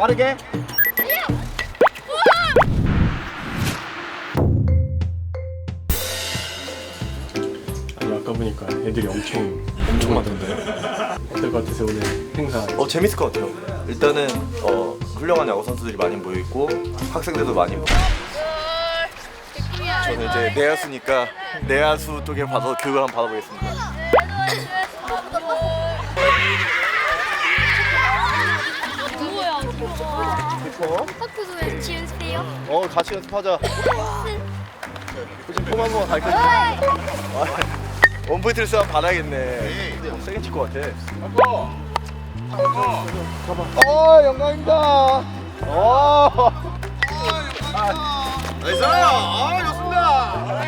빠르게. 아니 아까 보니까 애들이 엄청 엄청 많던데 어떨 것 같아서 오늘 행사 어 재밌을 것 같아요. 일단은 어 훌륭한 야구 선수들이 많이 모여 있고 학생들도 많이 모여. 저는 이제 내야수니까 내야수 쪽에 봐서 교육을 한번 받아보겠습니다. 학교도 왠지 연습해요? 어 같이 연습하자. 지금 폼 한번 가르쳐 원포인트를 쓰면 받아야겠네. 세게 칠 것 같아. 어 영광입니다. 어. 나이스. 아 좋습니다.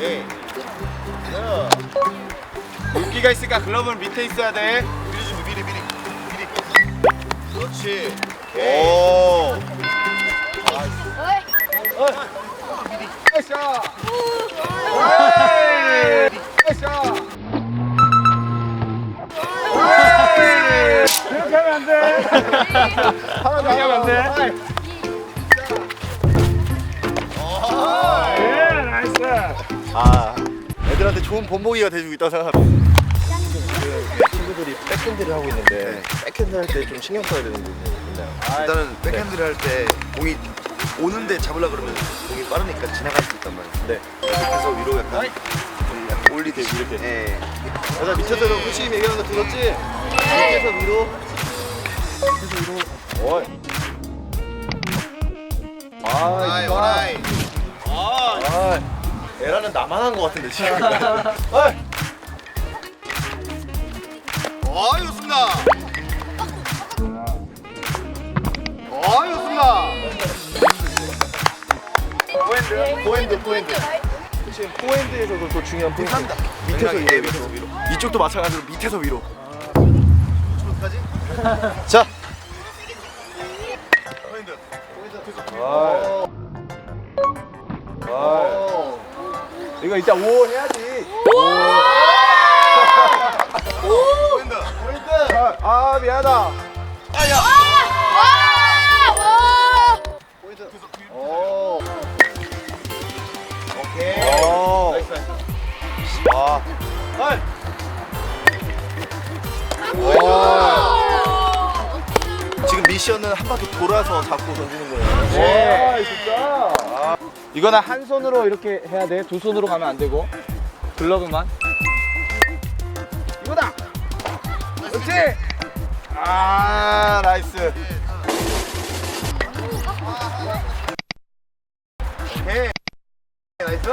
예. 물기가 있으니까 글러브는 밑에 있어야 돼. 그렇지. 오. 그렇게 하면 안돼 그렇게 하면 안 돼 예 나이스 아, 애들한테 좋은 본보기가 돼주고 있다고 생각합니다. 백핸드를 하고 있는데 백핸드 할 때 좀 신경 써야 되는 부분이 있나요? 일단은 백핸드를 할 때 공이 오는데 잡으려 그러면 공이 빠르니까 지나갈 수 있단 말이에요. 네. 계속해서 위로 약간 좀 약간 올리듯 이렇게. 예. 여자 밑에서 는 후치님 얘기하는 거 들었지? 밑에서 위로. 밑에서 위로. 어이. 아, 아이, 이거. 오라이. 아, 에라는 나만 한 거 같은데 지금. 어이. 아, 좋습니다. 아, 좋습니다. 포핸드, 포핸드, 포핸드. 지금 포핸드에서도 또 중요한 포인트. 밑에서 생각이, 예, 위로, 밑에서 위로. 이쪽도 마찬가지로 밑에서 위로. 까지 자. 포인트. 아. 아. 이거 이따 5 해야지. 포 포인트. 아, 미안하다. 오. 오케이. 오. 나이스. 와. 와. 지금 미션은 한 바퀴 돌아서 잡고 던지는 거예요. 와, 진짜. 이거는 한 손으로 이렇게 해야 돼. 두 손으로 가면 안 되고. 글러브만. 그렇지. 아, 나이스. 오케이. 나이스.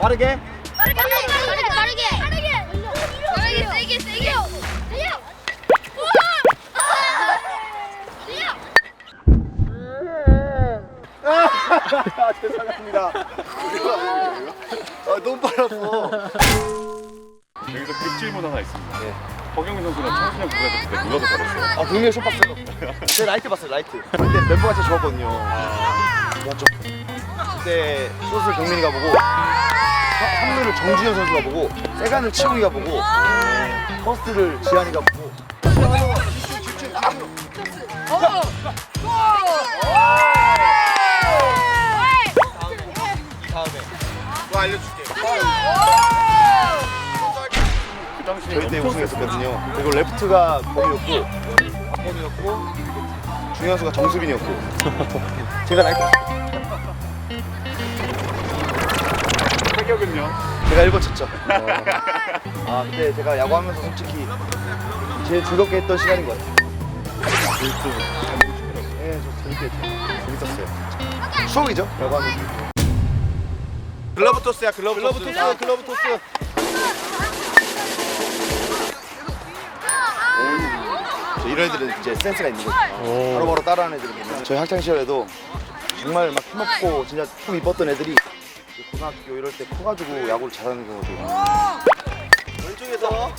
빠르게. 빠르게 빠르게 빠르게 빠르게 세게 세게 달려 아, 죄송합니다. 아, 너무 빨랐어. 여기서 급 질문 하나 있습니다 허경민 선수랑 청순형 누가 더 그때 누가 더 잘했어요? 아, 동료 샷 봤어요. 제 라이트 봤어요, 라이트. 그때 멤버가 진짜 좋았거든요. 좋았죠. 그때 숏을 경민이가 보고, 3루를 정준현 선수가 보고, 세간을 치우기가 보고, 퍼스트를 지한이가 보고. 다음에 뭐 알려줄게. 그 당시에 저희 때 엄청 우승했었거든요. 그리고 레프트가 범이었고, 박범이었고, 중현수가 정수빈이었고, 제가 라이트 타격은요? 제가 1번 쳤죠. 아, 근데 제가 야구하면서 솔직히 제일 즐겁게 했던 시간인 것 같아요. 네, 저 재밌게 했죠. 재밌었어요. 추억이죠, 야구하면서. 글러브 토스야, 글러브, 글러브 토스, 글러브 토스. 이런 애들은 이제 센스가 있는 거죠. 바로바로 따라하는 애들을 보면 저희 학창 시절에도 정말 막 힘없고 진짜 품 이뻤던 애들이 고등학교 이럴 때 커가지고 야구를 잘하는 경우도 왼쪽에서.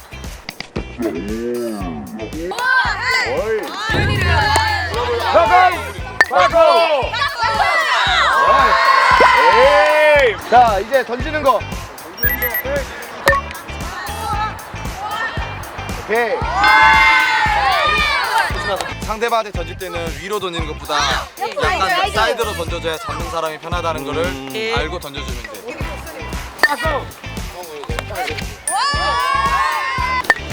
자 이제 던지는 거. 오케이. 상대방한테 던질 때는 위로 던지는 것보다 약간 사이드로 던져줘야 잡는 사람이 편하다는 거를 알고 던져주면 돼.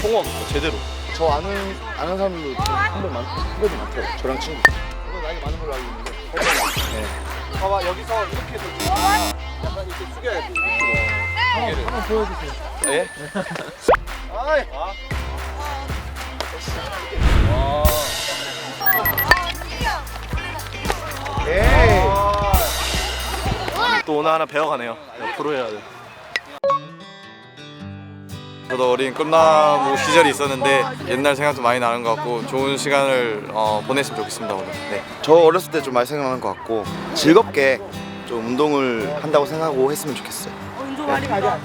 홍원 제대로. 저 아는 아는 사람들도 한번 많, 후배도 많더라고. 저랑 친구. 저도 나이 많은 걸로 알고 있는데. 네. 봐봐 여기서 이렇게 던지고 약간 이렇게 숙여야 돼. 한번 보여주세요. 예? 아이. 또 오늘 하나 배워가네요. 프로 해야 돼. 저도 어린 꿈나무 시절이 있었는데 옛날 생각도 많이 나는 것 같고 좋은 시간을 어, 보냈으면 좋겠습니다 오늘. 네. 저 어렸을 때 좀 많이 생각나는 것 같고 즐겁게 좀 운동을 한다고 생각하고 했으면 좋겠어요. 운동 많이 가자.